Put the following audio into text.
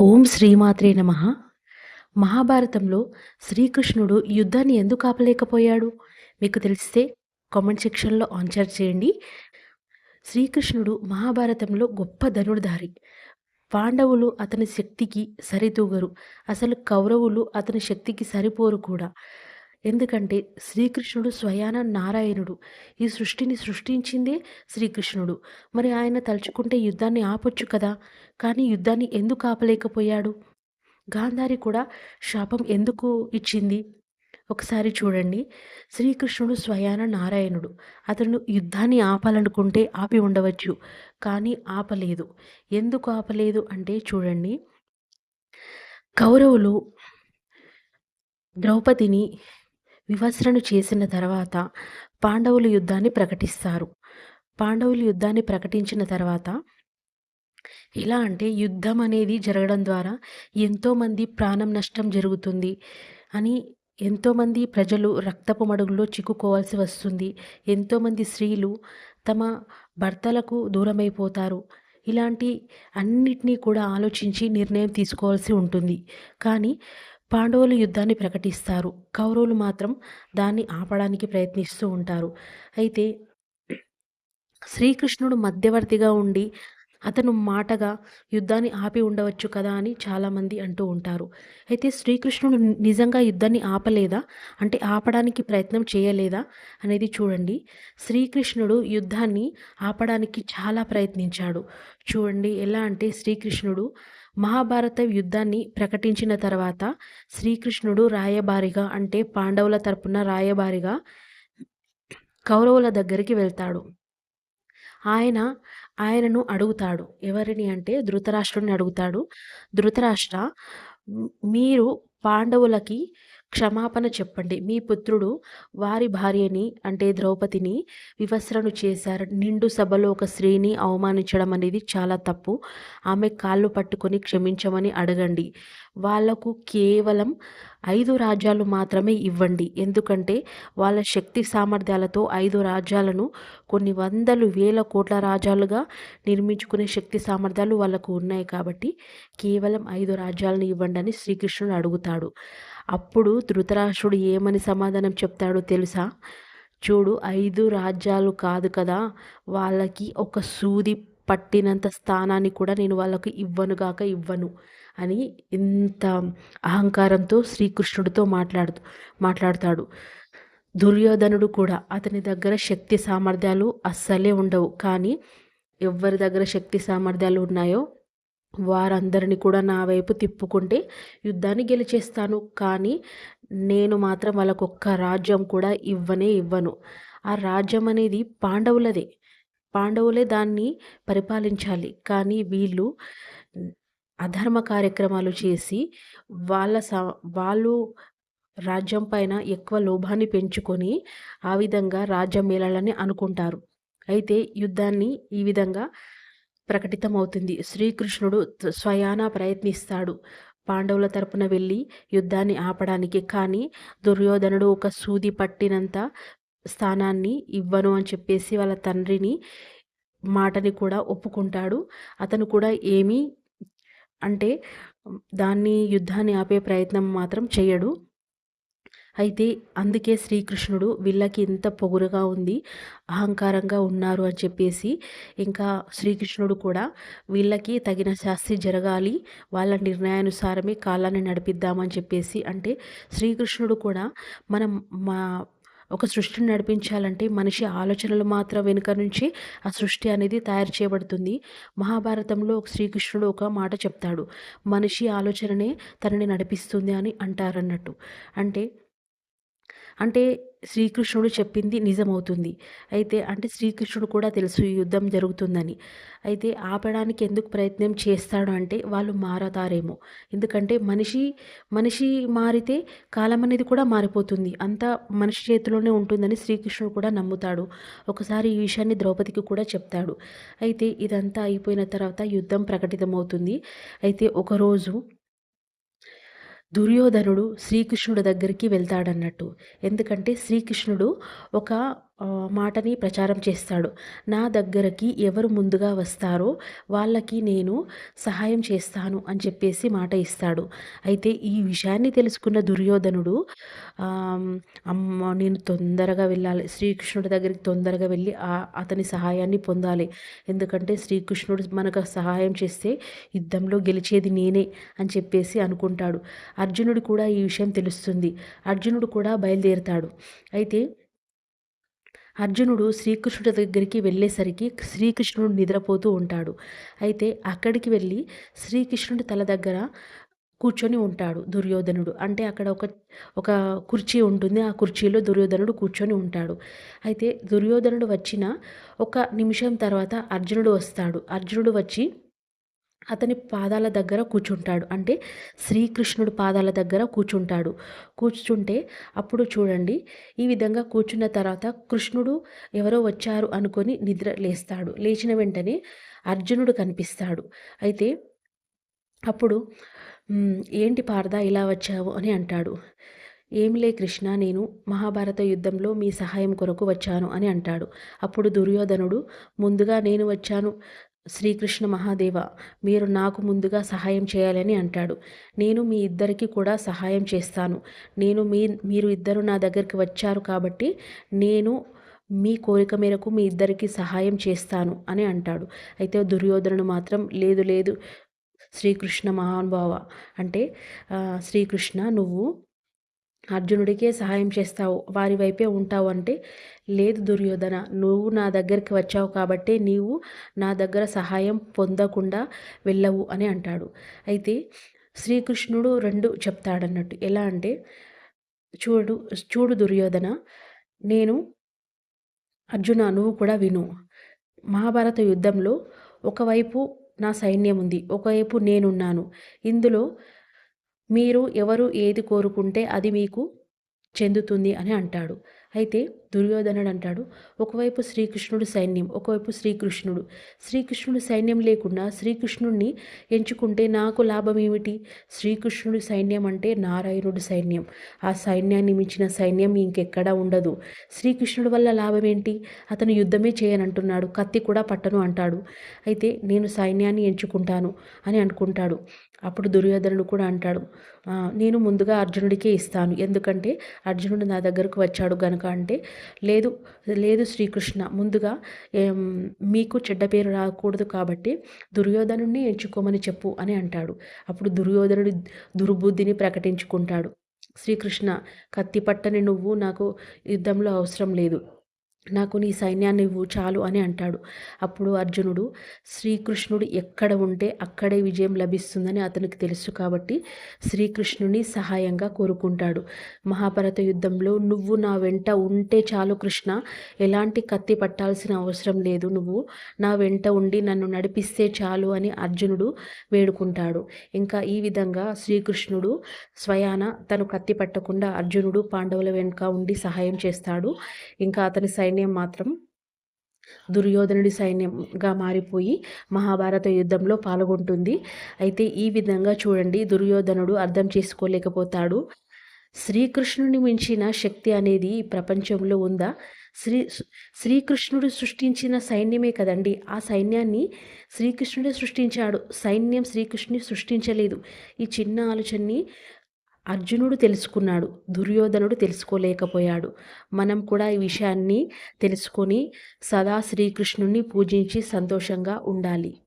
ఓం శ్రీమాత్రే నమ. మహాభారతంలో శ్రీకృష్ణుడు యుద్ధాన్ని ఎందుకు ఆపలేకపోయాడు? మీకు తెలిస్తే కామెంట్ సెక్షన్లో ఆన్సర్ చేయండి. శ్రీకృష్ణుడు మహాభారతంలో గొప్ప ధనుర్ధారి. పాండవులు అతని శక్తికి సరితూగరు. అసలు కౌరవులు అతని శక్తికి సరిపోరు కూడా. ఎందుకంటే శ్రీకృష్ణుడు స్వయాన నారాయణుడు. ఈ సృష్టిని సృష్టించిందే శ్రీకృష్ణుడు. మరి ఆయన తలుచుకుంటే యుద్ధాన్ని ఆపొచ్చు కదా? కానీ యుద్ధాన్ని ఎందుకు ఆపలేకపోయాడు? గాంధారి కూడా శాపం ఎందుకు ఇచ్చింది? ఒకసారి చూడండి. శ్రీకృష్ణుడు స్వయాన నారాయణుడు. అతను యుద్ధాన్ని ఆపాలనుకుంటే ఆపి ఉండవచ్చు కానీ ఆపలేదు. ఎందుకు ఆపలేదు అంటే చూడండి. కౌరవులు ద్రౌపదిని వివస్రను చేసిన తర్వాత పాండవులు యుద్ధాన్ని ప్రకటిస్తారు. పాండవులు యుద్ధాన్ని ప్రకటించిన తర్వాత ఎలా అంటే యుద్ధం అనేది జరగడం ద్వారా ఎంతోమంది ప్రాణం నష్టం జరుగుతుంది అని ఎంతోమంది ప్రజలు రక్తపు మడుగులో చిక్కుకోవాల్సి వస్తుంది. ఎంతోమంది స్త్రీలు తమ భర్తలకు దూరమైపోతారు. ఇలాంటి అన్నిటినీ కూడా ఆలోచించి నిర్ణయం తీసుకోవాల్సి ఉంటుంది. కానీ పాండవులు యుద్ధాన్ని ప్రకటిస్తారు. కౌరవులు మాత్రం దాన్ని ఆపడానికి ప్రయత్నిస్తూ ఉంటారు. అయితే శ్రీకృష్ణుడు మధ్యవర్తిగా ఉండి అతను మాటగా యుద్ధాన్ని ఆపి ఉండవచ్చు కదా అని చాలామంది అంటూ ఉంటారు. అయితే శ్రీకృష్ణుడు నిజంగా యుద్ధాన్ని ఆపలేదా? అంటే ఆపడానికి ప్రయత్నం చేయలేదా? అనేది చూడండి. శ్రీకృష్ణుడు యుద్ధాన్ని ఆపడానికి చాలా ప్రయత్నించాడు. చూడండి ఎలా అంటే శ్రీకృష్ణుడు మహాభారత యుద్ధాన్ని ప్రకటించిన తర్వాత శ్రీకృష్ణుడు రాయబారిగా అంటే పాండవుల తరపున రాయబారిగా కౌరవుల దగ్గరికి వెళ్తాడు. ఆయన ఆయనను అడుగుతాడు. ఎవరిని అంటే ధృతరాష్ట్రుని అడుగుతాడు. ధృతరాష్ట్ర మీరు పాండవులకి క్షమాపణ చెప్పండి. మీ పుత్రుడు వారి భార్యని అంటే ద్రౌపదిని వివస్రను చేశారు. నిండు సభలో ఒక స్త్రీని అవమానించడం అనేది చాలా తప్పు. ఆమె కాళ్ళు పట్టుకొని క్షమించమని అడగండి. వాళ్ళకు కేవలం ఐదు రాజ్యాలు మాత్రమే ఇవ్వండి. ఎందుకంటే వాళ్ళ శక్తి సామర్థ్యాలతో ఐదు రాజ్యాలను కొన్ని వందలు వేల కోట్ల రాజ్యాలుగా నిర్మించుకునే శక్తి సామర్థ్యాలు వాళ్ళకు ఉన్నాయి కాబట్టి కేవలం ఐదు రాజ్యాలను ఇవ్వండి అని శ్రీకృష్ణుడు అడుగుతాడు. అప్పుడు ధృతరాష్ట్రుడు ఏమని సమాధానం చెప్తాడో తెలుసా? చూడు ఐదు రాజ్యాలు కాదు కదా వాళ్ళకి ఒక సూది పట్టినంత స్థానాన్ని కూడా నేను వాళ్ళకు ఇవ్వనుగాక ఇవ్వను అని ఇంత అహంకారంతో శ్రీకృష్ణుడితో మాట్లాడుతూ మాట్లాడతాడు. దుర్యోధనుడు కూడా అతని దగ్గర శక్తి సామర్థ్యాలు అస్సలే ఉండవు. కానీ ఎవరి దగ్గర శక్తి సామర్థ్యాలు ఉన్నాయో వారందరిని కూడా నా వైపు తిప్పుకుంటే యుద్ధాన్ని గెలిచేస్తాను. కానీ నేను మాత్రం వాళ్ళకు ఒక్క రాజ్యం కూడా ఇవ్వనే ఇవ్వను. ఆ రాజ్యం అనేది పాండవులదే. పాండవులే దాన్ని పరిపాలించాలి. కానీ వీళ్ళు అధర్మ కార్యక్రమాలు చేసి వాళ్ళ స వాళ్ళు రాజ్యం పైన ఎక్కువ లోభాన్ని పెంచుకొని ఆ విధంగా రాజ్యం మేళాలని అనుకుంటారు. అయితే యుద్ధాన్ని ఈ విధంగా ప్రకటితమవుతుంది. శ్రీకృష్ణుడు స్వయాన ప్రయత్నిస్తాడు. పాండవుల తరపున వెళ్ళి యుద్ధాన్ని ఆపడానికి. కానీ దుర్యోధనుడు ఒక సూది పట్టినంత స్థానాన్ని ఇవ్వను అని చెప్పేసి వాళ్ళ తండ్రిని మాటని కూడా ఒప్పుకుంటాడు. అతను కూడా ఏమీ అంటే దాన్ని యుద్ధాన్ని ఆపే ప్రయత్నం మాత్రం చేయడు. అయితే అందుకే శ్రీకృష్ణుడు వీళ్ళకి ఇంత పొగురుగా ఉంది అహంకారంగా ఉన్నారు అని చెప్పేసి ఇంకా శ్రీకృష్ణుడు కూడా వీళ్ళకి తగిన శాస్తి జరగాలి వాళ్ళ నిర్ణయానుసారమే కాలాన్ని నడిపిద్దామని చెప్పేసి అంటే శ్రీకృష్ణుడు కూడా మనం మా ఒక సృష్టిని నడిపించాలంటే మనిషి ఆలోచనలు మాత్రం వెనుక నుంచి ఆ సృష్టి అనేది తయారు చేయబడుతుంది. మహాభారతంలో శ్రీకృష్ణుడు ఒక మాట చెప్తాడు మనిషి ఆలోచననే తనని నడిపిస్తుంది అని అంటారన్నట్టు. అంటే అంటే శ్రీకృష్ణుడు చెప్పింది నిజమవుతుంది. అయితే అంటే శ్రీకృష్ణుడు కూడా తెలుసు ఈ యుద్ధం జరుగుతుందని. అయితే ఆపడానికి ఎందుకు ప్రయత్నం చేస్తాడు అంటే వాళ్ళు మారతారేమో. ఎందుకంటే మనిషి మనిషి మారితే కాలం అనేది కూడా మారిపోతుంది. అంతా మనిషి చేతిలోనే ఉంటుందని శ్రీకృష్ణుడు కూడా నమ్ముతాడు. ఒకసారి ఈ విషయాన్ని ద్రౌపదికి కూడా చెప్తాడు. అయితే ఇదంతా అయిపోయిన తర్వాత యుద్ధం ప్రకటితమవుతుంది. అయితే ఒకరోజు దుర్యోధనుడు శ్రీకృష్ణుడి దగ్గరికి వెళ్తాడన్నట్టు. ఎందుకంటే శ్రీకృష్ణుడు ఒక మాటని ప్రచారం చేస్తాడు. నా దగ్గరకి ఎవరు ముందుగా వస్తారో వాళ్ళకి నేను సహాయం చేస్తాను అని చెప్పేసి మాట ఇస్తాడు. అయితే ఈ విషయాన్ని తెలుసుకున్న దుర్యోధనుడు అమ్మ నేను తొందరగా వెళ్ళాలి. శ్రీకృష్ణుడి దగ్గరికి తొందరగా వెళ్ళి అతని సహాయాన్ని పొందాలి. ఎందుకంటే శ్రీకృష్ణుడు మనకు సహాయం చేస్తే యుద్ధంలో గెలిచేది నేనే అని చెప్పేసి అనుకుంటాడు. అర్జునుడు కూడా ఈ విషయం తెలుస్తుంది. అర్జునుడు కూడా బయలుదేరుతాడు. అయితే అర్జునుడు శ్రీకృష్ణుడి దగ్గరికి వెళ్ళేసరికి శ్రీకృష్ణుడు నిద్రపోతూ ఉంటాడు. అయితే అక్కడికి వెళ్ళి శ్రీకృష్ణుడి తల దగ్గర కూర్చొని ఉంటాడు దుర్యోధనుడు. అంటే అక్కడ ఒక ఒక కుర్చీ ఉంటుంది. ఆ కుర్చీలో దుర్యోధనుడు కూర్చొని ఉంటాడు. అయితే దుర్యోధనుడు వచ్చిన ఒక నిమిషం తర్వాత అర్జునుడు వస్తాడు. అర్జునుడు వచ్చి అతని పాదాల దగ్గర కూర్చుంటాడు. అంటే శ్రీకృష్ణుడు పాదాల దగ్గర కూర్చుంటాడు. కూర్చుంటే అప్పుడు చూడండి ఈ విధంగా కూర్చున్న తర్వాత కృష్ణుడు ఎవరో వచ్చారు అనుకొని నిద్ర లేస్తాడు. లేచిన వెంటనే అర్జునుడు కనిపిస్తాడు. అయితే అప్పుడు ఏంటి పారదా ఇలా వచ్చావు? అని అంటాడు. ఏంలే కృష్ణ నేను మహాభారత యుద్ధంలో మీ సహాయం కొరకు వచ్చాను అని అంటాడు. అప్పుడు దుర్యోధనుడు ముందుగా నేను వచ్చాను శ్రీకృష్ణ మహాదేవ మీరు నాకు ముందుగా సహాయం చేయాలని అంటాడు. నేను మీ ఇద్దరికి కూడా సహాయం చేస్తాను. నేను మీ మీరు ఇద్దరు నా దగ్గరికి వచ్చారు కాబట్టి నేను మీ కోరిక మేరకు మీ ఇద్దరికి సహాయం చేస్తాను అని అంటాడు. అయితే దుర్యోధనుడు మాత్రం లేదు లేదు శ్రీకృష్ణ మహానుభావ అంటే శ్రీకృష్ణ నువ్వు అర్జునుడికే సహాయం చేస్తావు వారి వైపే ఉంటావు అంటే లేదు దుర్యోధన నువ్వు నా దగ్గరికి వచ్చావు కాబట్టి నీవు నా దగ్గర సహాయం పొందకుండా వెళ్ళవు అని అంటాడు. అయితే శ్రీకృష్ణుడు రెండు చెప్తాడన్నట్టు. ఎలా అంటే చూడు చూడు దుర్యోధన నేను అర్జున నువ్వు కూడా విను. మహాభారత యుద్ధంలో ఒకవైపు నా సైన్యం ఉంది ఒకవైపు నేనున్నాను. ఇందులో మీరు ఎవరు ఏది కోరుకుంటే అది మీకు చెందుతుంది అని అంటాడు. అయితే దుర్యోధనుడు అంటాడు ఒకవైపు శ్రీకృష్ణుడు సైన్యం ఒకవైపు శ్రీకృష్ణుడు. శ్రీకృష్ణుడు సైన్యం లేకుండా శ్రీకృష్ణుడిని ఎంచుకుంటే నాకు లాభం ఏమిటి? శ్రీకృష్ణుడి సైన్యం అంటే నారాయణుడి సైన్యం. ఆ సైన్యాన్ని మించిన సైన్యం ఇంకెక్కడా ఉండదు. శ్రీకృష్ణుడి వల్ల లాభం ఏంటి అతను యుద్ధమే చేయనంటున్నాడు కత్తి కూడా పట్టను అంటాడు. అయితే నేను సైన్యాన్ని ఎంచుకుంటాను అని అనుకుంటాడు. అప్పుడు దుర్యోధనుడు కూడా అంటాడు నేను ముందుగా అర్జునుడికే ఇస్తాను. ఎందుకంటే అర్జునుడు నా దగ్గరకు వచ్చాడు గనుక అంటే లేదు లేదు శ్రీకృష్ణ ముందుగా మీకు చెడ్డ పేరు రాకూడదు కాబట్టి దుర్యోధనుడిని ఎంచుకోమని చెప్పు అని అంటాడు. అప్పుడు దుర్యోధనుడి దుర్బుద్ధిని ప్రకటించుకుంటాడు. శ్రీకృష్ణ కత్తి పట్టని నువ్వు నాకు యుద్ధంలో అవసరం లేదు. నాకు నీ సైన్యాన్ని ఇవ్వు చాలు అని అంటాడు. అప్పుడు అర్జునుడు శ్రీకృష్ణుడు ఎక్కడ ఉంటే అక్కడే విజయం లభిస్తుందని అతనికి తెలుసు కాబట్టి శ్రీకృష్ణుని సహాయంగా కోరుకుంటాడు. మహాభారత యుద్ధంలో నువ్వు నా వెంట ఉంటే చాలు కృష్ణ. ఎలాంటి కత్తి పట్టాల్సిన అవసరం లేదు. నువ్వు నా వెంట ఉండి నన్ను నడిపిస్తే చాలు అని అర్జునుడు వేడుకుంటాడు. ఇంకా ఈ విధంగా శ్రీకృష్ణుడు స్వయాన తను కత్తి పట్టకుండా అర్జునుడు పాండవుల వెనుక ఉండి సహాయం చేస్తాడు. ఇంకా అతని సైన్యం సైన్యం మాత్రం దుర్యోధనుడి సైన్యంగా మారిపోయి మహాభారత యుద్ధంలో పాల్గొంటుంది. అయితే ఈ విధంగా చూడండి దుర్యోధనుడు అర్థం చేసుకోలేకపోతాడు. శ్రీకృష్ణుని మించిన శక్తి అనేది ఈ ప్రపంచంలో ఉందా? శ్రీ శ్రీకృష్ణుడు సృష్టించిన సైన్యమే కదండి. ఆ సైన్యాన్ని శ్రీకృష్ణుడే సృష్టించాడు. సైన్యం శ్రీకృష్ణుని సృష్టించలేదు. ఈ చిన్న ఆలోచనని అర్జునుడు తెలుసుకున్నాడు దుర్యోధనుడు తెలుసుకోలేకపోయాడు. మనం కూడా ఈ విషయాన్ని తెలుసుకొని సదా శ్రీకృష్ణుని పూజించి సంతోషంగా ఉండాలి.